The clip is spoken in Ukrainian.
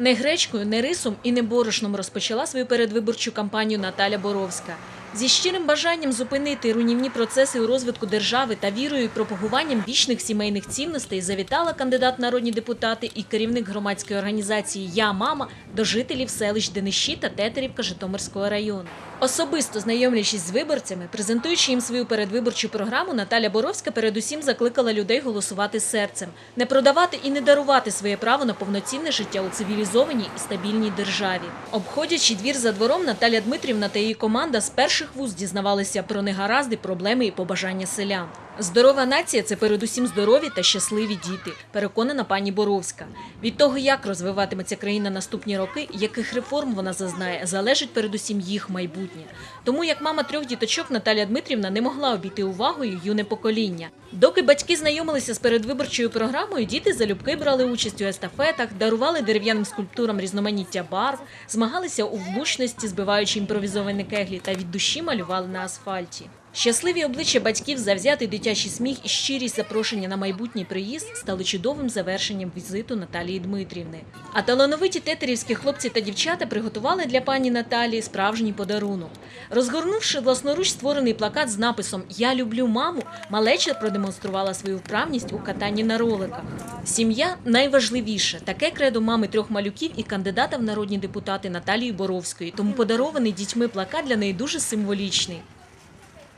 Не гречкою, не рисом і не борошном розпочала свою передвиборчу кампанію Наталя Боровська. Зі щирим бажанням зупинити руйнівні процеси у розвитку держави та вірою і пропагуванням вічних сімейних цінностей завітала кандидат народні депутати і керівник громадської організації Я мама до жителів селищ Денищі та Тетерівка Житомирського району. Особисто знайомлячись з виборцями, презентуючи їм свою передвиборчу програму, Наталя Боровська передусім закликала людей голосувати серцем, не продавати і не дарувати своє право на повноцінне життя у цивілізованій і стабільній державі. Обходячи двір за двором, Наталя Дмитрівна та її команда з перших вуз дізнавалися про негаразди, проблеми і побажання селян. Здорова нація це передусім здорові та щасливі діти, переконана пані Боровська. Від того, як розвиватиметься країна наступні роки, яких реформ вона зазнає, залежить передусім їх майбутнє. Тому, як мама трьох діточок, Наталя Дмитрівна не могла обійти увагою юне покоління. Доки батьки знайомилися з передвиборчою програмою, діти залюбки брали участь у естафетах, дарували дерев'яним скульптурам різноманіття барв, змагалися у влучності, збиваючи імпровізовані кеглі, та від душі малювали на асфальті. Щасливі обличчя батьків, завзятий дитячий сміх і щирість запрошення на майбутній приїзд стали чудовим завершенням візиту Наталії Дмитрівни. А талановиті тетерівські хлопці та дівчата приготували для пані Наталії справжній подарунок. Розгорнувши власноруч створений плакат з написом Я люблю маму, малеча продемонструвала свою вправність у катанні на роликах. Сім'я найважливіше. Таке кредо мами трьох малюків і кандидата в народні депутати Наталії Боровської. Тому подарований дітьми плакат для неї дуже символічний.